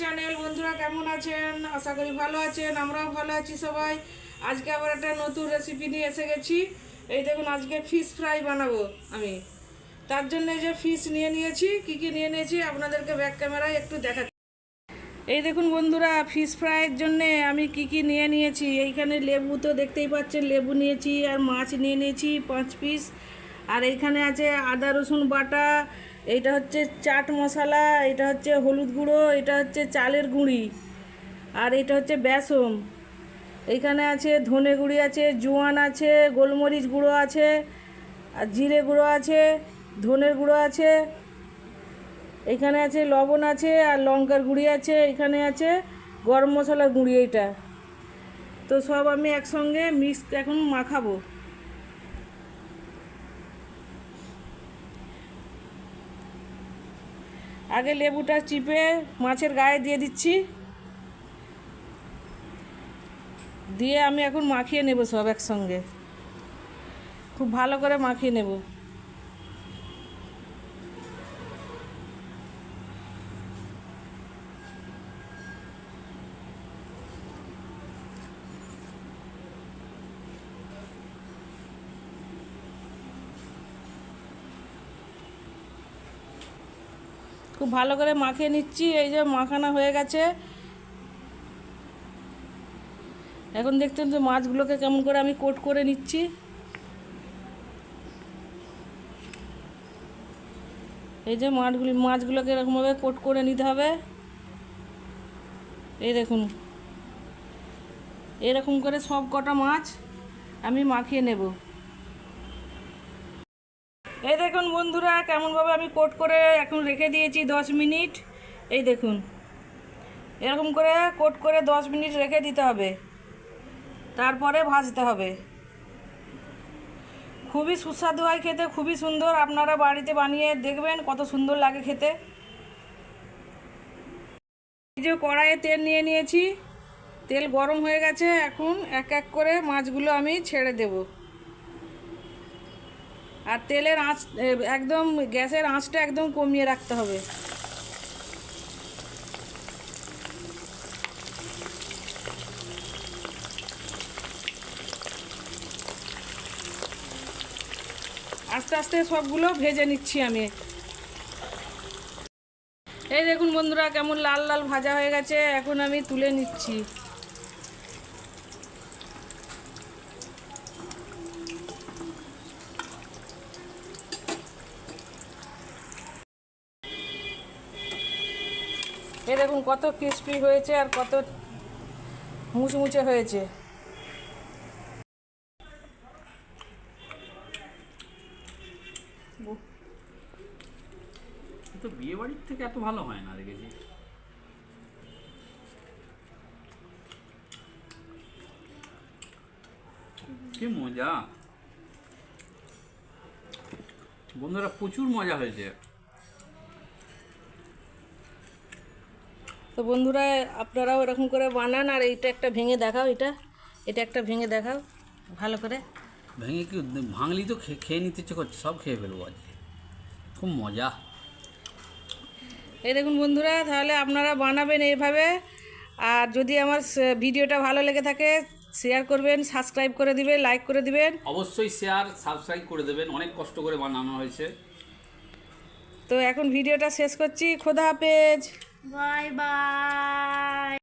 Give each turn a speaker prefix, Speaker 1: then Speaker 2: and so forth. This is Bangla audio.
Speaker 1: চ্যানেল বন্ধুরা কেমন আছেন? আশা করি ভালো আছেন, আমরাও ভালো আছি সবাই। আজকে আবার একটা নতুন রেসিপি নিয়ে এসে গেছি। এই দেখুন, আজকে ফিশ ফ্রাই বানাবো আমি। তার জন্য যে ফিশ নিয়ে নিয়েছি, কি কি নিয়ে নিয়েছি আপনাদেরকে ব্যাক ক্যামেরায় একটু দেখা এই দেখুন বন্ধুরা ফিশ ফ্রাইয়ের জন্যে আমি কি কি নিয়ে নিয়েছি। এইখানে লেবু তো দেখতেই পাচ্ছেন, লেবু নিয়েছি আর মাছ নিয়ে নিয়েছি, পাঁচ পিস আর এইখানে আছে আদা, রসুন বাটা এইটা হচ্ছে চাট মশলা, এটা হচ্ছে হলুদ গুঁড়ো, এটা হচ্ছে চালের গুঁড়ি, আর এটা হচ্ছে বেসন। এইখানে আছে ধনে গুঁড়ি আছে, জোয়ান আছে, গোলমরিচ গুঁড়ো আছে, আর জিরে গুঁড়ো আছে, ধনের গুঁড়ো আছে। এখানে আছে লবণ আছে, আর লঙ্কার গুঁড়ি আছে, এখানে আছে গরম মশলার গুঁড়ি এইটা। তো সব আমি একসঙ্গে মিক্স এখন মাখাবো। আগে লেবুটা চিপে মাছের গায়ে দিয়ে দিচ্ছি। দিয়ে আমি এখন মাখিয়ে নেব সব একসঙ্গে। খুব ভালো করে মাখিয়ে নেব। খুব ভালো করে মাখিয়ে নিচ্ছি, এই যে মাখানো হয়ে গেছে। এখন দেখছেন তো মাছগুলোকে কেমন করে আমি কোট করে নিচ্ছি। এই যে মাছগুলি, মাছগুলোকে এরকমভাবে কোট করে নিতে হবে। এই দেখুন, এরকম করে সব কটা মাছ আমি মাখিয়ে নেব। এই দেখুন বন্ধুরা, কেমনভাবে আমি কোট করে এখন রেখে দিয়েছি দশ মিনিট। এই দেখুন, এরকম করে কোট করে দশ মিনিট রেখে দিতে হবে। তারপরে ভাজতে হবে। খুবই সুস্বাদু হয় খেতে, খুবই সুন্দর। আপনারা বাড়িতে বানিয়ে দেখবেন কত সুন্দর লাগে খেতে। এই যে কড়াইয়ে তেল নিয়ে নিয়েছি। তেল গরম হয়ে গেছে, এখন এক এক করে মাছগুলো আমি ছেড়ে দেবো। আর তেলের আঁচ একদম গ্যাসের আঁচটা একদম কমিয়ে রাখতে হবে। আস্তে আস্তে সবগুলো ভেজে নিচ্ছি আমি। এই দেখুন বন্ধুরা, কেমন লাল লাল ভাজা হয়ে গেছে, এখন আমি তুলে নিচ্ছি। এই দেখুন কত ক্রিস্পি হয়েছে আর কত মুচমুচে হয়েছে।
Speaker 2: তো থেকে এত ভালো হয় না কি মজা। বন্ধুরা প্রচুর মজা হয়েছে।
Speaker 1: তো বন্ধুরা আপনারাও এরকম করে বানান আর এইটা একটা ভেঙে দেখাও এটা। এটা একটা ভেঙে দেখাও ভালো করে।
Speaker 2: ভেঙে কি ভাঙলি তো খেয়ে নিতে ইচ্ছে করছে সব খেয়ে ফেলব আজকে। খুব মজা।
Speaker 1: এই দেখুন বন্ধুরা তাহলে আপনারা বানাবেন এইভাবে। আর যদি আমার ভিডিওটা ভালো লেগে থাকে শেয়ার করবেন সাবস্ক্রাইব করে দিবেন লাইক করে দিবেন।
Speaker 2: অবশ্যই শেয়ার সাবস্ক্রাইব করে দেবেন। অনেক কষ্ট করে বানানো হয়েছে।
Speaker 1: তো এখন ভিডিওটা শেষ করছি। খোদা হাফেজ।
Speaker 3: Bye bye.